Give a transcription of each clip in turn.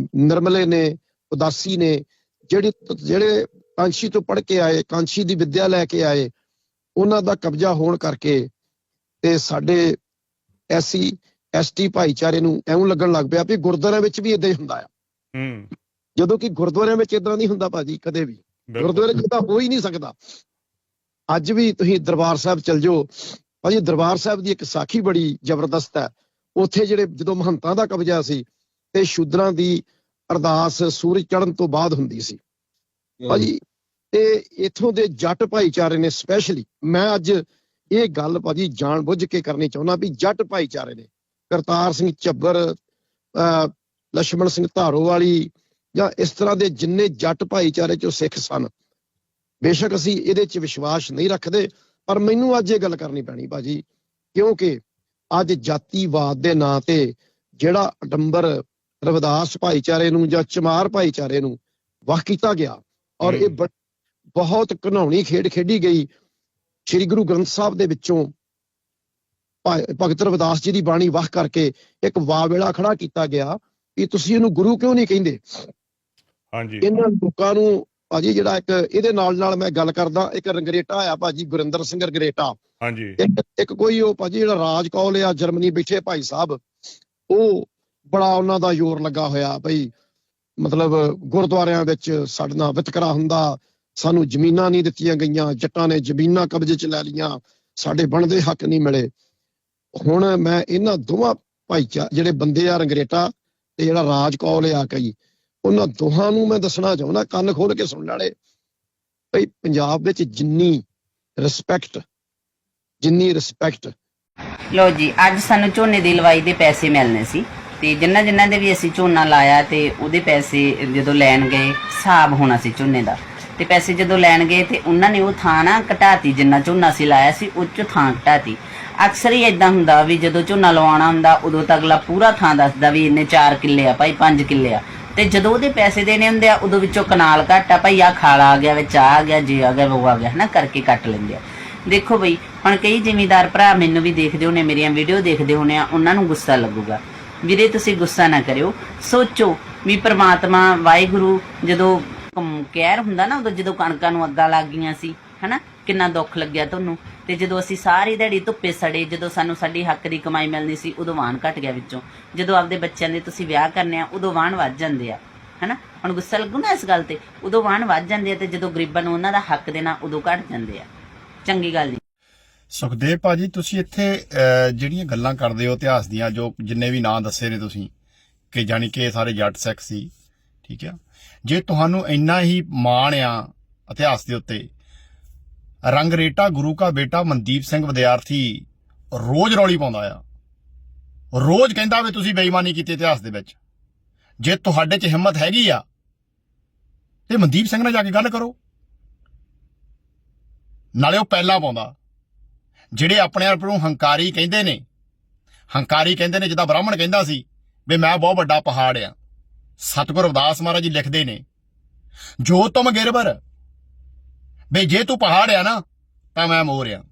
ਨਿਰਮਲੇ ਨੇ ਉਦਾਸੀ ਨੇ ਜਿਹੜੇ ਜਿਹੜੇ ਕਾਂਸ਼ੀ ਤੋਂ ਪੜ੍ਹ ਕੇ ਆਏ ਕਾਂਸ਼ੀ ਦੀ ਵਿੱਦਿਆ ਲੈ ਕੇ ਆਏ ਉਹਨਾਂ ਦਾ ਕਬਜ਼ਾ ਹੋਣ ਕਰਕੇ ਤੇ ਸਾਡੇ ਐਸੀ ਐਸਟੀ ਭਾਈਚਾਰੇ ਨੂੰ ਐਉਂ ਲੱਗਣ ਲੱਗ ਪਿਆ ਵੀ ਗੁਰਦੁਆਰਿਆਂ ਵਿੱਚ ਵੀ ਇਦਾਂ ਹੀ ਹੁੰਦਾ ਆ। ਹੂੰ। ਜਦੋਂ ਕਿ ਗੁਰਦੁਆਰਿਆਂ ਵਿੱਚ ਇਦਾਂ ਨਹੀਂ ਹੁੰਦਾ ਭਾਜੀ ਕਦੇ ਵੀ। ਗੁਰਦੁਆਰੇ 'ਚ ਤਾਂ ਹੋ ਹੀ ਨਹੀਂ ਸਕਦਾ। ਅੱਜ ਵੀ ਤੁਸੀਂ ਦਰਬਾਰ ਸਾਹਿਬ ਚਲ ਜਾਓ ਭਾਜੀ ਦਰਬਾਰ ਸਾਹਿਬ ਦੀ ਇੱਕ ਸਾਖੀ ਬੜੀ ਜ਼ਬਰਦਸਤ ਹੈ। ਉੱਥੇ ਜਿਹੜੇ ਜਦੋਂ ਮਹੰਤਾਂ ਦਾ ਕਬਜ਼ਾ ਸੀ ਤੇ ਸ਼ੂਦਰਾਂ ਦੀ ਅਰਦਾਸ ਸੂਰਜ ਚੜਨ ਤੋਂ ਬਾਅਦ ਹੁੰਦੀ ਸੀ। ਭਾਜੀ, ਤੇ ਇਥੋਂ ਦੇ ਜੱਟ ਭਾਈਚਾਰੇ ਨੇ ਸਪੈਸ਼ਲੀ ਮੈਂ ਅੱਜ ਇਹ ਗੱਲ ਭਾਜੀ ਜਾਣ ਬੁੱਝ ਕੇ ਕਰਨੀ ਚਾਹੁੰਦਾ ਵੀ ਜੱਟ ਭਾਈਚਾਰੇ ਨੇ, ਕਰਤਾਰ ਸਿੰਘ ਚੱਬਰ ਲక్ష్మణ ਸਿੰਘ ਧਾਰੋਵਾਲੀ ਜਾਂ ਇਸ ਤਰ੍ਹਾਂ ਦੇ ਜਿੰਨੇ ਜੱਟ ਭਾਈਚਾਰੇ ਚੋਂ ਸਿੱਖ ਸਨ, ਬੇਸ਼ੱਕ ਅਸੀਂ ਇਹਦੇ 'ਚ ਵਿਸ਼ਵਾਸ ਨਹੀਂ ਰੱਖਦੇ, ਪਰ ਮੈਨੂੰ ਅੱਜ ਇਹ ਗੱਲ ਕਰਨੀ ਪੈਣੀ ਭਾਜੀ, ਕਿਉਂਕਿ ਅੱਜ ਜਾਤੀਵਾਦ ਦੇ ਨਾਂ ਤੇ ਜਿਹੜਾ ਅਡੰਬਰ ਰਵਿਦਾਸ ਭਾਈਚਾਰੇ ਨੂੰ ਜਾਂ ਚਮਾਰ ਭਾਈਚਾਰੇ ਨੂੰ ਵਾਹ ਕੀਤਾ ਗਿਆ ਔਰ ਇਹ ਬਹੁਤ ਘਨਾਉਣੀ ਖੇਡ ਖੇਡੀ ਗਈ। ਸ੍ਰੀ ਗੁਰੂ ਗ੍ਰੰਥ ਸਾਹਿਬ ਦੇ ਵਿੱਚੋਂ ਭਗਤ ਰਵਿਦਾਸ ਜੀ ਦੀ ਬਾਣੀ ਵਾਹ ਕਰਕੇ ਇੱਕ ਵਾਵੇਲਾ ਖੜਾ ਕੀਤਾ ਗਿਆ ਕਿ ਤੁਸੀਂ ਇਹਨੂੰ ਗੁਰੂ ਕਿਉਂ ਨਹੀਂ ਕਹਿੰਦੇ? ਹਾਂਜੀ। ਇਹਨਾਂ ਲੋਕਾਂ ਨੂੰ ਭਾਜੀ ਜਿਹੜਾ ਇੱਕ ਇਹਦੇ ਨਾਲ ਨਾਲ ਮੈਂ ਗੱਲ ਕਰਦਾ ਇੱਕ ਰੰਗਰੇਟਾ ਆ ਭਾਜੀ ਗੁਰਿੰਦਰ ਸਿੰਘ ਰੰਗਰੇਟਾ। ਹਾਂਜੀ। ਇੱਕ ਇੱਕ ਕੋਈ ਉਹ ਭਾਜੀ ਜਿਹੜਾ ਰਾਜ ਕੌਲ ਆ ਜਰਮਨੀ ਬੈਠੇ ਭਾਈ ਸਾਹਿਬ ਉਹ ਬੜਾ ਉਹਨਾਂ ਦਾ ਜ਼ੋਰ ਲੱਗਾ ਹੋਇਆ ਬਈ, ਮਤਲਬ ਗੁਰਦੁਆਰਿਆਂ ਵਿੱਚ ਸਾਡੇ ਨਾਲ ਵਿਤਕਰਾ ਹੁੰਦਾ, ਸਾਨੂੰ ਜ਼ਮੀਨਾਂ ਨਹੀਂ ਦਿੱਤੀਆਂ ਗਈਆਂ, ਜੱਟਾਂ ਨੇ ਜ਼ਮੀਨਾਂ ਕਬਜ਼ੇ 'ਚ ਲੈ ਲਈਆਂ, ਸਾਡੇ ਬਣਦੇ ਹੱਕ ਨਹੀਂ ਮਿਲੇ। ਹੁਣ ਮੈਂ ਇਹਨਾਂ ਦੋਵਾਂ ਭਾਈਚਾ, ਜਿਹੜੇ ਬੰਦੇ ਆ ਰੰਗਰੇਟਾ ਤੇ ਜਿਹੜਾ ਰਾਜ ਕੌਲ ਆ ਕਈ, ਉਹਨਾਂ ਦੋਹਾਂ ਨੂੰ ਮੈਂ ਦੱਸਣਾ ਚਾਹੁੰਦਾ, ਕੰਨ ਖੋਲ ਕੇ ਸੁਣਨ ਵਾਲੇ ਭਈ ਪੰਜਾਬ ਵਿੱਚ ਜਿੰਨੀ ਰਿਸਪੈਕਟ ਜਿੰਨੀ ਰਿਸਪੈਕਟ ਲੋ ਜੀ, ਅੱਜ ਸਾਨੂੰ ਝੋਨੇ ਦੀ ਲਵਾਈ ਦੇ ਪੈਸੇ ਮਿਲਨੇ ਸੀ। ਤੇ ਜਿੰਨਾ ਜਿੰਨਾ ਦੇ ਵੀ ਅਸੀਂ ਝੋਨਾ ਲਾਇਆ ਤੇ ਉਹਦੇ ਪੈਸੇ ਜਦੋਂ ਲੈਣ ਗਏ, ਹਿਸਾਬ ਹੋਣਾ ਸੀ ਝੋਨੇ ਦਾ। ਤੇ ਪੈਸੇ ਜਦੋਂ ਲੈਣ ਗਏ ਤੇ ਉਹਨਾਂ ਨੇ ਉਹ ਥਾਂ ਨਾ ਘਟਾਤੀ, ਜਿੰਨਾ ਝੋਨਾ ਸੀ ਲਾਇਆ ਸੀ, ਉਹ ਚੋਂ ਥਾਂ ਘਟਾਤੀ। ਅਕਸਰ ਹੀ ਇਦਾਂ ਹੁੰਦਾ ਵੀ ਜਦੋਂ ਝੋਨਾ ਲਵਾਉਣਾ ਹੁੰਦਾ, ਉਦੋਂ ਤਾਂ ਅਗਲਾ ਪੂਰਾ ਥਾਂ ਦੱਸਦਾ ਵੀ ਇੰਨੇ 4 ਕਿੱਲੇ ਆ ਭਾਈ 5 ਕਿੱਲੇ ਆ। ਤੇ ਜਦੋਂ ਉਹਦੇ ਪੈਸੇ ਦੇਣੇ ਹੁੰਦੇ ਆ, ਉਦੋਂ ਵਿੱਚੋਂ ਕਨਾਲ ਘੱਟ ਆ, ਭਾਈ ਆ ਖਾਲਾ ਆ ਗਿਆ, ਵਿੱਚ ਆ ਆ ਗਿਆ, ਜੇ ਆ ਗਿਆ, ਉਹ ਆ ਗਿਆ, ਹਨਾ, ਕਰਕੇ ਕੱਟ ਲੈਂਦੇ ਆ। ਦੇਖੋ ਬਈ, ਹੁਣ ਕਈ ਜ਼ਿਮੀਦਾਰ ਭਰਾ ਮੈਨੂੰ ਵੀ ਦੇਖਦੇ ਹੋਣੇ, ਮੇਰੀਆਂ ਵੀਡੀਓ ਦੇਖਦੇ ਹੋਣੇ ਆ, ਉਹਨਾਂ ਨੂੰ ਗੁੱਸਾ ਲੱਗੂਗਾ। ਵੀਰੇ ਤੁਸੀਂ ਗੁੱਸਾ ਨਾ ਕਰਿਓ। ਸੋਚੋ ਵੀ ਪ੍ਰਮਾਤਮਾ ਵਾਹਿਗੁਰੂ ਜਦੋਂ ਕਹਿਰ ਹੁੰਦਾ ਨਾ, ਉਦੋਂ ਜਦੋਂ ਕਣਕਾਂ ਨੂੰ ਅੱਗਾ ਲੱਗ ਗਈਆਂ ਸੀ, ਹਨਾ, ਕਿੰਨਾ ਦੁੱਖ ਲੱਗਿਆ ਤੁਹਾਨੂੰ। ਤੇ ਜਦੋਂ ਅਸੀਂ ਸਾਰੀ ਦਿਹਾੜੀ ਧੁੱਪੇ ਸੜੇ, ਜਦੋਂ ਸਾਨੂੰ ਸਾਡੀ ਹੱਕ ਦੀ ਕਮਾਈ ਮਿਲਣੀ ਸੀ, ਉਦੋਂ ਵਾਣ ਘਟ ਗਿਆ ਵਿੱਚੋਂ। ਜਦੋਂ ਆਪਦੇ ਬੱਚਿਆਂ ਦੇ ਤੁਸੀਂ ਵਿਆਹ ਕਰਨੇ ਆ, ਉਦੋਂ ਵਾਣ ਵੱਧ ਜਾਂਦੇ ਆ, ਹਨਾ। ਹੁਣ ਗੁੱਸਾ ਲੱਗੂ ਨਾ ਇਸ ਗੱਲ ਤੇ? ਉਦੋਂ ਵਾਣ ਵੱਧ ਜਾਂਦੇ ਆ ਤੇ ਜਦੋਂ ਗਰੀਬਾਂ ਨੂੰ ਉਹਨਾਂ ਦਾ ਹੱਕ ਦੇਣਾ, ਉਦੋਂ ਘਟ ਜਾਂਦੇ ਆ। ਚੰਗੀ ਗੱਲ ਨਹੀਂ ਸੁਖਦੇਵ ਭਾਜੀ, ਤੁਸੀਂ ਇੱਥੇ ਜਿਹੜੀਆਂ ਗੱਲਾਂ ਕਰਦੇ ਹੋ ਇਤਿਹਾਸ ਦੀਆਂ, ਜੋ ਜਿੰਨੇ ਵੀ ਨਾਂ ਦੱਸੇ ਨੇ ਤੁਸੀਂ, ਕਿ ਜਾਨੀ ਕਿ ਇਹ ਸਾਰੇ ਜੱਟ ਸਿੱਖ ਸੀ, ਠੀਕ ਆ? ਜੇ ਤੁਹਾਨੂੰ ਇੰਨਾ ਹੀ ਮਾਣ ਆ ਇਤਿਹਾਸ ਦੇ ਉੱਤੇ ਰੰਗਰੇਟਾ ਗੁਰੂ ਕਾ ਬੇਟਾ ਮਨਦੀਪ ਸਿੰਘ ਵਿਦਿਆਰਥੀ ਰੋਜ਼ ਰੌਲੀ ਪਾਉਂਦਾ ਆ। ਰੋਜ਼ ਕਹਿੰਦਾ ਵੀ ਤੁਸੀਂ ਬੇਈਮਾਨੀ ਕੀਤੀ ਇਤਿਹਾਸ ਦੇ ਵਿੱਚ। ਜੇ ਤੁਹਾਡੇ 'ਚ ਹਿੰਮਤ ਹੈਗੀ ਆ, ਤੇ ਮਨਦੀਪ ਸਿੰਘ ਨਾਲ ਜਾ ਕੇ ਗੱਲ ਕਰੋ। ਨਾਲੇ ਉਹ ਪਹਿਲਾਂ ਪਾਉਂਦਾ। ਜਿਹੜੇ ਆਪਣੇ ਆਪ ਨੂੰ ਹੰਕਾਰੀ ਕਹਿੰਦੇ ਨੇ, ਹੰਕਾਰੀ ਕਹਿੰਦੇ ਨੇ, ਜਿੱਦਾਂ ਬ੍ਰਾਹਮਣ ਕਹਿੰਦਾ ਸੀ, ਵੀ ਮੈਂ ਬਹੁਤ ਵੱਡਾ ਪਹਾੜ ਆ। ਸਤਿਗੁਰ ਅਵਦਾਸ ਮਹਾਰਾਜ ਜੀ ਲਿਖਦੇ ਨੇ, ਜੋ ਤੁਮ ਗਿਰਵਰ, ਵੀ ਜੇ ਤੂੰ ਪਹਾੜ ਆ ਨਾ, ਤਾਂ ਮੈਂ ਮੋਰ ਆ।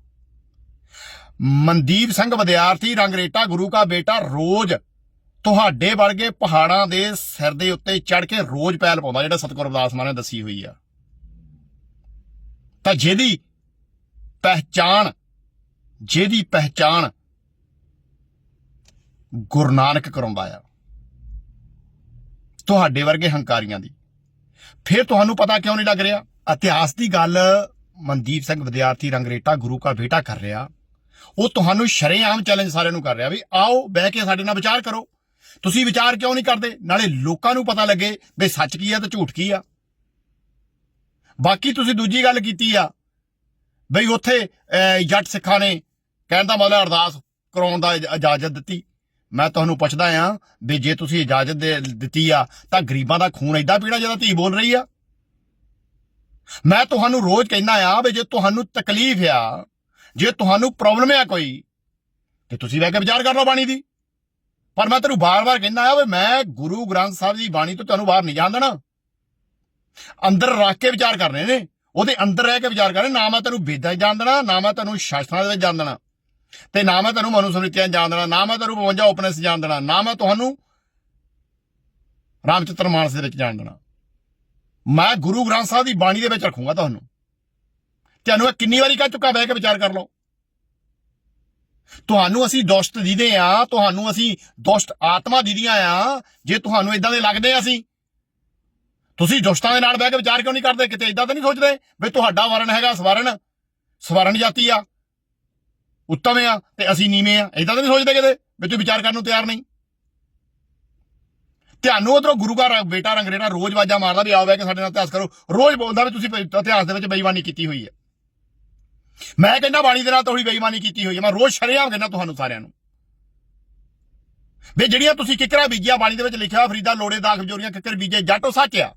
ਮਨਦੀਪ ਸਿੰਘ ਵਿਦਿਆਰਥੀ, ਰੰਗਰੇਟਾ ਗੁਰੂ ਕਾ ਬੇਟਾ, ਰੋਜ਼ ਤੁਹਾਡੇ ਵਰਗੇ ਪਹਾੜਾਂ ਦੇ ਸਿਰ ਦੇ ਉੱਤੇ ਚੜ ਕੇ ਰੋਜ਼ ਪੈਲ ਪਾਉਂਦਾ, ਜਿਹੜਾ ਸਤਿਗੁਰ ਅਵਦਾਸ ਮਹਾਰਾਜ ਨੇ ਦੱਸੀ ਹੋਈ ਆ। ਤਾਂ ਜਿਹਦੀ ਪਹਿਚਾਣ ਜਿਹਦੀ ਪਹਿਚਾਣ ਗੁਰੂ ਨਾਨਕ ਕਰਾਉਂਦਾ ਆ ਤੁਹਾਡੇ ਵਰਗੇ ਹੰਕਾਰੀਆਂ ਦੀ। ਫਿਰ ਤੁਹਾਨੂੰ ਪਤਾ ਕਿਉਂ ਨਹੀਂ ਲੱਗ ਰਿਹਾ? ਇਤਿਹਾਸ ਦੀ ਗੱਲ ਮਨਦੀਪ ਸਿੰਘ ਵਿਦਿਆਰਥੀ ਰੰਗਰੇਟਾ ਗੁਰੂ ਕਾ ਬੇਟਾ ਕਰ ਰਿਹਾ। ਉਹ ਤੁਹਾਨੂੰ ਸ਼ਰੇਆਮ ਚੈਲੰਜ ਸਾਰਿਆਂ ਨੂੰ ਕਰ ਰਿਹਾ ਵੀ ਆਓ ਬਹਿ ਕੇ ਸਾਡੇ ਨਾਲ ਵਿਚਾਰ ਕਰੋ। ਤੁਸੀਂ ਵਿਚਾਰ ਕਿਉਂ ਨਹੀਂ ਕਰਦੇ? ਨਾਲੇ ਲੋਕਾਂ ਨੂੰ ਪਤਾ ਲੱਗੇ ਵੀ ਸੱਚ ਕੀ ਆ ਤੇ ਝੂਠ ਕੀ ਆ। ਬਾਕੀ ਤੁਸੀਂ ਦੂਜੀ ਗੱਲ ਕੀਤੀ ਆ। ਬਈ ਉੱਥੇ ਜੱਟ ਸਿੱਖਾਂ ਨੇ ਕਹਿਣ ਦਾ ਮਤਲਬ ਅਰਦਾਸ ਕਰਾਉਣ ਦਾ ਇਜਾਜ਼ਤ ਦਿੱਤੀ। ਮੈਂ ਤੁਹਾਨੂੰ ਪੁੱਛਦਾ ਆ ਵੀ ਜੇ ਤੁਸੀਂ ਇਜਾਜ਼ਤ ਦੇ, ਦਿੱਤੀ ਆ, ਤਾਂ ਗਰੀਬਾਂ ਦਾ ਖੂਨ ਐਡਾ ਪੀਣਾ ਜਿਹਦਾ ਧੀ ਬੋਲ ਰਹੀ ਆ। ਮੈਂ ਤੁਹਾਨੂੰ ਰੋਜ਼ ਕਹਿੰਦਾ ਆ ਵੀ ਜੇ ਤੁਹਾਨੂੰ ਤਕਲੀਫ ਆ, ਜੇ ਤੁਹਾਨੂੰ ਪ੍ਰੋਬਲਮ ਆ ਕੋਈ, ਤੇ ਤੁਸੀਂ ਬਹਿ ਕੇ ਵਿਚਾਰ ਕਰ ਲਓ ਬਾਣੀ ਦੀ। ਪਰ ਮੈਂ ਤੈਨੂੰ ਬਾਰ-ਬਾਰ ਕਹਿੰਦਾ ਆ ਵੀ ਮੈਂ ਗੁਰੂ ਗ੍ਰੰਥ ਸਾਹਿਬ ਦੀ ਬਾਣੀ ਤੋਂ ਤੁਹਾਨੂੰ ਬਾਹਰ ਨਹੀਂ ਜਾਣ ਦੇਣਾ। ਅੰਦਰ ਰੱਖ ਕੇ ਵਿਚਾਰ ਕਰਨੇ ਨੇ, ਉਹਦੇ ਅੰਦਰ ਰਹਿ ਕੇ ਵਿਚਾਰ ਕਰਨੇ ਨਾ ਮੈਂ ਤੈਨੂੰ ਵੇਦਾਂ 'ਚ ਜਾਣ ਦੇਣਾ, ਨਾ ਮੈਂ ਤੈਨੂੰ ਸ਼ਾਸਤਰਾਂ ਦੇ ਵਿੱਚ ਜਾਣ ਦੇਣਾ। ਤੇ ਨਾ ਮੈਂ ਤੁਹਾਨੂੰ ਮਨੁ ਜਾਣ ਦੇਣਾ, ਨਾ ਮੈਂ ਤੁਹਾਨੂੰ 52 ਓਪਨੈਸ ਜਾਣ ਦੇਣਾ, ਨਾ ਮੈਂ ਤੁਹਾਨੂੰ ਰਾਮਚੰਦਰ ਮਾਨਸ ਦੇ ਵਿੱਚ ਜਾਣ ਦੇਣਾ। ਮੈਂ ਗੁਰੂ ਗ੍ਰੰਥ ਸਾਹਿਬ ਦੀ ਬਾਣੀ ਦੇ ਵਿੱਚ ਰੱਖੂੰਗਾ ਤੁਹਾਨੂੰ। ਤੁਹਾਨੂੰ ਇਹ ਕਿੰਨੀ ਵਾਰੀ ਕਹਿ ਚੁੱਕਾ, ਬਹਿ ਕੇ ਵਿਚਾਰ ਕਰ ਲਓ। ਤੁਹਾਨੂੰ ਅਸੀਂ ਦੁਸ਼ਟ ਦੀਦੇ ਆ, ਤੁਹਾਨੂੰ ਅਸੀਂ ਦੁਸ਼ਟ ਆਤਮਾ ਦੀਦੀਆਂ ਆ, ਜੇ ਤੁਹਾਨੂੰ ਇਦਾਂ ਦੇ ਲੱਗਦੇ ਆ ਅਸੀਂ। ਤੁਸੀਂ ਦੁਸ਼ਟਾਂ ਦੇ ਨਾਲ ਬਹਿ ਕੇ ਵਿਚਾਰ ਕਿਉਂ ਨਹੀਂ ਕਰਦੇ? ਕਿਤੇ ਇਦਾਂ ਤਾਂ ਨਹੀਂ ਸੋਚਦੇ ਵੀ ਤੁਹਾਡਾ ਵਰਣ ਹੈਗਾ ਸਵਰਨ ਸਵਰਨ ਜਾਤੀ ਆ। ਉੱਤਮ ਆ ਤੇ ਅਸੀਂ ਨੀਵੇਂ ਆ। ਇਦਾਂ ਤਾਂ ਨਹੀਂ ਸੋਚਦੇ ਕਿਤੇ ਵੀ ਤੂੰ ਵਿਚਾਰ ਕਰਨ ਨੂੰ ਤਿਆਰ ਨਹੀਂ। ਤੁਹਾਨੂੰ ਉਧਰੋਂ ਗੁਰੂ ਘਰ ਬੇਟਾ ਰੰਗਰੇੜਾ ਰੋਜ਼ ਵਾਜਾ ਮਾਰਦਾ ਵੀ ਆਓ ਬਹਿ ਕੇ ਸਾਡੇ ਨਾਲ ਇਤਿਹਾਸ ਕਰੋ। ਰੋਜ਼ ਬੋਲਦਾ ਵੀ ਤੁਸੀਂ ਇਤਿਹਾਸ ਦੇ ਵਿੱਚ ਬੇਈਮਾਨੀ ਕੀਤੀ ਹੋਈ ਹੈ। ਮੈਂ ਕਹਿੰਦਾ ਬਾਣੀ ਦੇ ਨਾਲ ਤੁਹਾਡੀ ਬੇਈਮਾਨੀ ਕੀਤੀ ਹੋਈ ਹੈ। ਮੈਂ ਰੋਜ਼ ਸ਼ਰੇਆਮ ਕਹਿੰਦਾ ਤੁਹਾਨੂੰ ਸਾਰਿਆਂ ਨੂੰ। ਵੀ ਜਿਹੜੀਆਂ ਤੁਸੀਂ ਕਿਕਰਾਂ ਬੀਜੀਆਂ, ਬਾਣੀ ਦੇ ਵਿੱਚ ਲਿਖਿਆ ਫਰੀਦਾ, ਲੋੜੇ, ਦਾਖ ਜੋਰੀਆਂ ਕਿੱਕਰ ਬੀਜੇ, ਜੱਟੋ ਸੱਚ ਆ।